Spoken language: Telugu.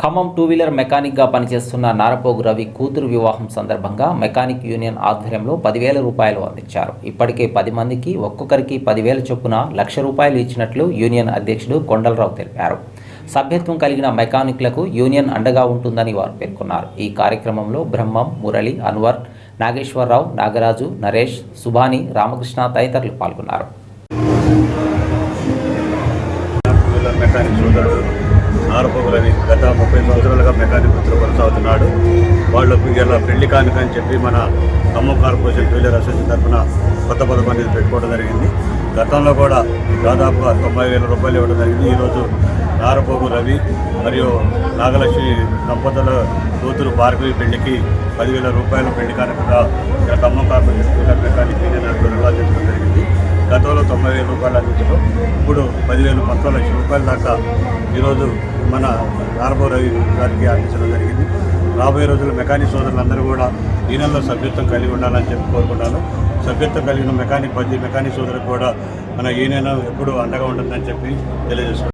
ఖమ్మం టూ వీలర్ మెకానిక్గా పనిచేస్తున్న నారపోగు రవి కూతురు వివాహం సందర్భంగా మెకానిక్ యూనియన్ ఆధ్వర్యంలో పదివేల రూపాయలు అందించారు. ఇప్పటికే పది మందికి ఒక్కొక్కరికి పదివేల చొప్పున లక్ష రూపాయలు ఇచ్చినట్లు యూనియన్ అధ్యక్షుడు కొండలరావు తెలిపారు. సభ్యత్వం కలిగిన మెకానిక్లకు యూనియన్ అండగా ఉంటుందని వారు పేర్కొన్నారు. ఈ కార్యక్రమంలో బ్రహ్మం మురళి అన్వర్ నాగేశ్వరరావు నాగరాజు నరేష్ సుభాని రామకృష్ణ తదితరులు పాల్గొన్నారు. నారపోగులని గత ముప్పై సంవత్సరాలుగా మెకానిక్ వృత్తిలో కొనసాగుతున్నాడు. వాళ్ళు ఇలా పెళ్ళి కానుక అని చెప్పి మన Khammam corporation two wheeler association తరఫున కొత్త పథకం అనేది పెట్టుకోవడం జరిగింది. గతంలో కూడా దాదాపుగా తొంభై వేల రూపాయలు ఇవ్వడం జరిగింది. ఈరోజు నారపోగు రవి మరియు నాగలక్ష్మి దంపతుల కూతురు భార్గవి పెళ్ళికి పదివేల రూపాయల పెళ్ళి కానుకగా Khammam corporation two wheeler mechanic union ఆధ్వర్యంలో జరిగింది. గతంలో తొంభై వేల రూపాయలు అందించడం ఇప్పుడు పదివేలు పంతొమ్మిది లక్షల రూపాయల దాకా ఈరోజు మన నారబో రవి గారికి అందించడం జరిగింది. రాబోయే రోజుల్లో మెకానిక్ సోదరులందరూ కూడా ఈ నెలలో సభ్యత్వం కలిగి ఉండాలని చెప్పి కోరుకుంటాను. సభ్యత్వం కలిగిన మెకానిక్ ప్రతి మెకానిక్ సోదరులకు కూడా మన యూనియన్ ఎప్పుడు అండగా ఉంటుందని చెప్పి తెలియజేస్తున్నాను